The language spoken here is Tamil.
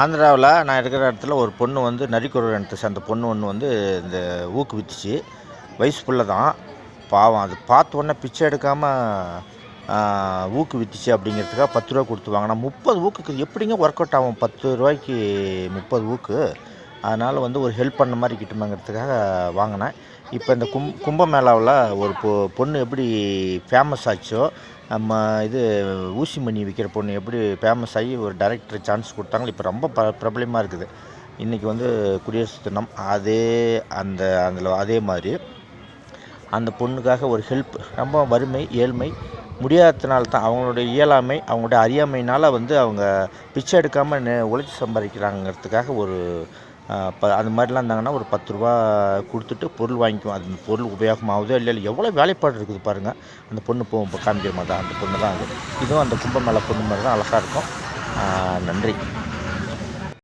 ஆந்திராவில் நான் இருக்கிற இடத்துல ஒரு பொண்ணு வந்து நரிக்குறவர் இனத்தை சேர்ந்த பொண்ணு ஒன்று வந்து இந்த ஊக்குவிச்சிச்சு வயசு பிள்ளை தான். பாவம் அது பார்த்த உடனே பிச்சை எடுக்காமல் ஊக்குவித்துச்சு அப்படிங்கிறதுக்காக பத்து ரூபா கொடுத்து வாங்கினா முப்பது ஊக்குக்கு எப்படிங்க ஒர்க் அவுட் ஆகும்? பத்து ரூபாய்க்கு முப்பது ஊக்கு. அதனால் வந்து ஒரு ஹெல்ப் பண்ண மாதிரி கிட்டுமாங்கிறதுக்காக வாங்கினேன். இப்போ இந்த கும் கும்பமேளாவில் ஒரு பொ பொண்ணு எப்படி ஃபேமஸ் ஆச்சோ நம்ம இது ஊசி மணி விற்கிற பொண்ணு எப்படி ஃபேமஸ் ஆகி ஒரு டைரக்டர் சான்ஸ் கொடுத்தாங்களோ இப்போ ரொம்ப ப பிரபலமாக இருக்குது. இன்றைக்கி வந்து குடியரசு தினம் அதே அந்த அதில் அதே மாதிரி அந்த பொண்ணுக்காக ஒரு ஹெல்ப் ரொம்ப வறுமை ஏழ்மை முடியாததுனால தான் அவங்களுடைய இயலாமை அவங்களுடைய அறியாமையினால் வந்து அவங்க பிச்சை எடுக்காமல் உழைச்சி சம்பாதிக்கிறாங்கிறதுக்காக ஒரு ப அது மாதிரிலாம் இருந்தாங்கன்னா ஒரு பத்து ரூபா கொடுத்துட்டு பொருள் வாங்கிக்குவோம். அது பொருள் உபயோகமாகுதோ இல்லை இல்லை எவ்வளோ வேலைப்பாடு இருக்குது பாருங்கள் அந்த பொண்ணு போகும் இப்போ காமிக்கிற மாதிரி தான். அந்த பொண்ணு தான் அது. இதுவும் அந்த கும்பமேளா பொண்ணு மாதிரி தான் அழகாக இருக்கும். நன்றி.